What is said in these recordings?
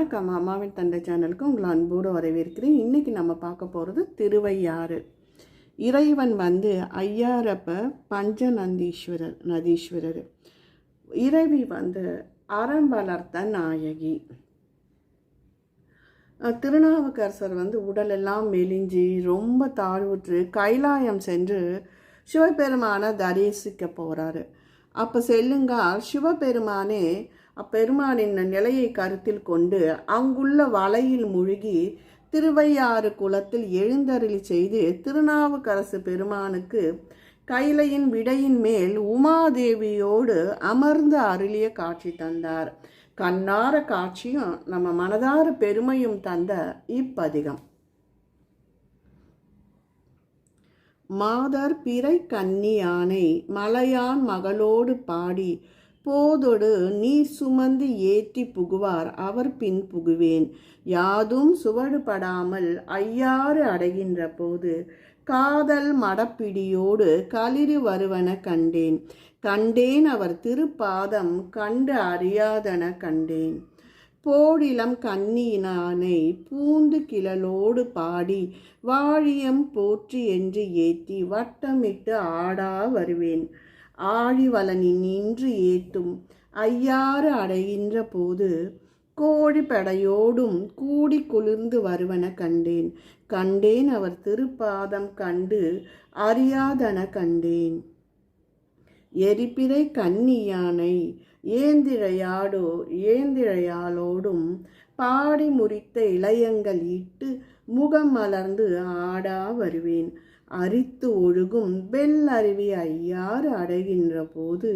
வணக்கம். அம்மாவின் தந்தை சேனலுக்கு உங்களை அன்போடு வரவேற்கிறேன். இன்றைக்கி நம்ம பார்க்க போகிறது திருவையாறு. இறைவன் வந்து ஐயாரப்ப பஞ்சநந்தீஸ்வரர் நதீஸ்வரர். இறைவி வந்து அறம் வளர்த்த நாயகி திருநாவுக்கரசர் வந்து உடலெல்லாம் மெலிஞ்சி ரொம்ப தாழ்வுற்று கைலாயம் சென்று சிவபெருமானை தரிசிக்க போகிறாரு அப்போ செல்லுங்கால் சிவபெருமானே அப்பெருமானின் நிலையை கருத்தில் கொண்டு அங்குள்ள வலையில் முழுகி திருவையாறு குளத்தில் எழுந்தருளி செய்து திருநாவுக்கரசு பெருமானுக்கு கைலையின் விடையின் மேல் உமாதேவியோடு அமர்ந்து அருளிய காட்சி தந்தார். கண்ணார காட்சியும் நம்ம மனதார பெருமையும் தந்த இப்பதிகம். மாதர் பிறை கன்னியானை மலையான் மகளோடு பாடி போதொடு நீ சுமந்து ஏற்றி புகுவார் அவர் பின் புகுவேன். யாதும் சுவடுபடாமல் ஐயாறு அடைகின்ற போது காதல் மடப்பிடியோடு களிறு வருவன கண்டேன். கண்டேன் அவர் திருப்பாதம் கண்டு அறியாதன கண்டேன். போடிலம் கண்ணியினானை பூந்து கிழலோடு பாடி வாழியம் போற்றி என்று ஏத்தி வட்டமிட்டு ஆடா வருவேன். ஆழிவலனி நின்று ஏத்தும் ஐயாறு அடைகின்ற போது கோழி படையோடும் கூடி குளிர்ந்து வருவன கண்டேன். கண்டேன் அவர் திருப்பாதம் கண்டு அறியாதன கண்டேன். எரிப்பிறை கன்னியானை ஏந்திழையாடோ ஏந்திழையாளோடும் பாடி முறித்த இளையங்கள் இட்டு முகம் மலர்ந்து ஆடா வருவேன். அரித்து ஒழுகும் பெல் அருவி ஐயாறு அடைகின்ற போது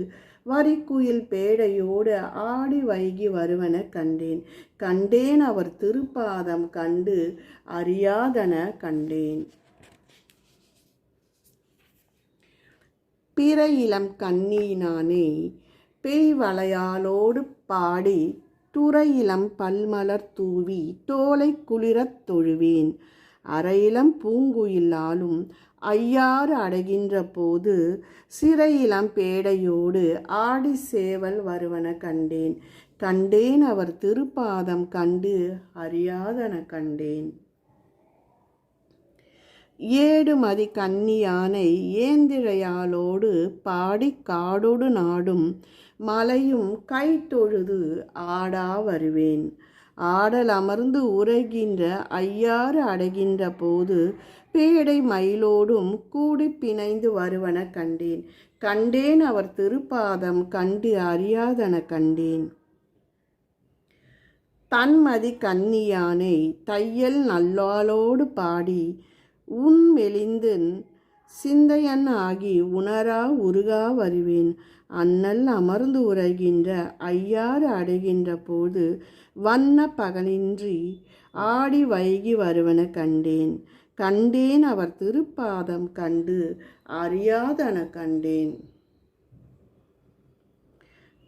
வரிக்குயில் பேடையோடு ஆடி வைகி வருவன கண்டேன். கண்டேன் அவர் திருப்பாதம் கண்டு அறியாதன கண்டேன். பிற இளம் கண்ணினானே பேய் வளையாலோடு பாடி துறையிலம் பல்மலர் தூவி தோலை குளிரத் தொழுவேன். அரையிலம் பூங்குயிலாலும் ஐயாறு அடைகின்ற போது சிறையிலம் பேடையோடு ஆடி சேவல் வருவன கண்டேன். கண்டேன் அவர் திருப்பாதம் கண்டு அறியாதன கண்டேன். ஏடுமதி கன்னியானை ஏந்திரையாலோடு பாடி காடோடு நாடும் மலையும் கைத்தொழுது ஆடா வருவேன். ஆடல் அமர்ந்து உரைகின்ற ஐயாறு அடைகின்ற போது பேடை மயிலோடும் கூடி பிணைந்து வருவன கண்டேன். கண்டேன் அவர் திருப்பாதம் கண்டு அறியாதன கண்டேன். தன்மதி கன்னியானை தையல் நல்லாளோடு பாடி உன் மெலிந்து சிந்தையன் ஆகி உணரா உருகா வருவேன். அண்ணல் அமர்ந்து உரைகின்ற ஐயாறு அடைகின்ற போது வண்ண பகலின்றி ஆடி வைகி வருவன கண்டேன். கண்டேன் அவர் திருப்பாதம் கண்டு அறியாதன கண்டேன்.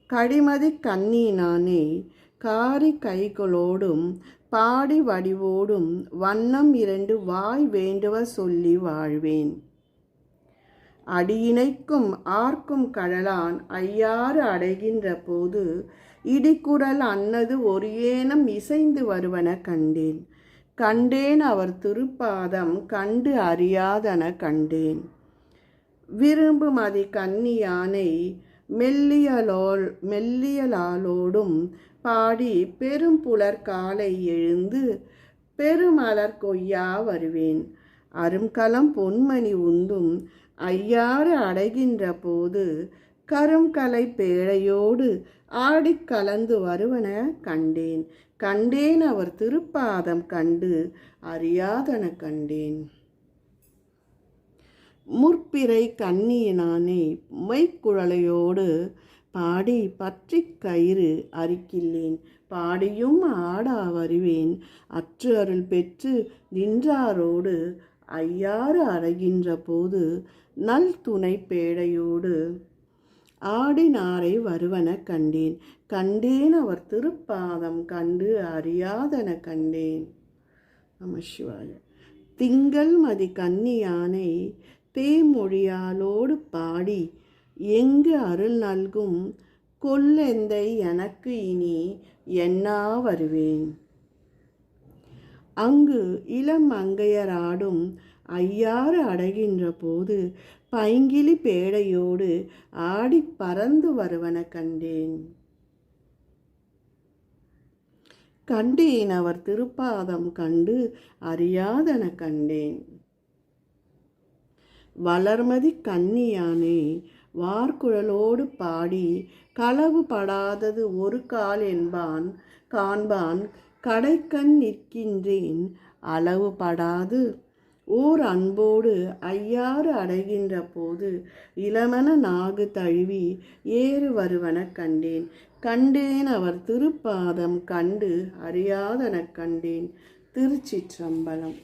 கடிமதி கண்ணினானே காரி கைகளோடும் பாடி வடிவோடும் வண்ணம் இரண்டு வாய் வேண்டுவ சொல்லி வாழ்வேன். அடியினைக்கும் ஆர்க்கும் கழலான் ஐயாறு அடைகின்ற போது இடிக்குரல் அன்னது ஒரு ஏனம் இசைந்து வருவன கண்டேன். கண்டேன் அவர் திருப்பாதம் கண்டு அறியாதன கண்டேன். விரும்பு மதி கன்னியானை மெல்லியலோல் மெல்லியலாலோடும் பாடி பெரும் புலர் காலை எழுந்து பெருமலர் கொய்யா வருவேன். அரும்கலம் பொன்மணி உந்தும் ஐயாறு அடைகின்ற போது கரும்கலை பேழையோடு ஆடிக் கலந்து வருவன கண்டேன். கண்டேன் அவர் திருப்பாதம் கண்டு அறியாதன கண்டேன். முற்பிறை கண்ணியினானே மெய்க்குழலையோடு பாடி பற்றி கயிறு அரிக்கில்லேன். பாடியும் ஆடா வருவேன். அற்று அருள் பெற்று நின்றாரோடு ஐயாறு அறைகின்ற போது நல் துணை பேடையோடு ஆடினாரை வருவன கண்டேன். கண்டேன் அவர் திருப்பாதம் கண்டு அறியாதன கண்டேன். நம சிவாய. திங்கள் மதி கன்னியானை தேமொழியாலோடு பாடி எங்கு அருள் நல்கும் கொல்லெந்தை எனக்கு இனி என்னா வருவேன்? அங்கு இளம் அங்கையராடும் ஐயாறு அடைகின்ற போது பைங்கிலி பேடையோடு ஆடி பறந்து வருவன கண்டேன். கண்டேன் அவர் திருப்பாதம் கண்டு அறியாதன கண்டேன். வளர்மதி கன்னியானே வார்குழலோடு பாடி களவு படாதது ஒரு கால் என்பான் காண்பான் கடைக்கண் நிற்கின்றேன் அளவு படாது. ஓர் அன்போடு ஐயாறு அடைகின்ற போது இளமன நாகு தழுவி ஏறு வருவன கண்டேன். கண்டேன் அவர் திருப்பாதம் கண்டு அறியாதன கண்டேன். திருச்சிற்றம்பலம்.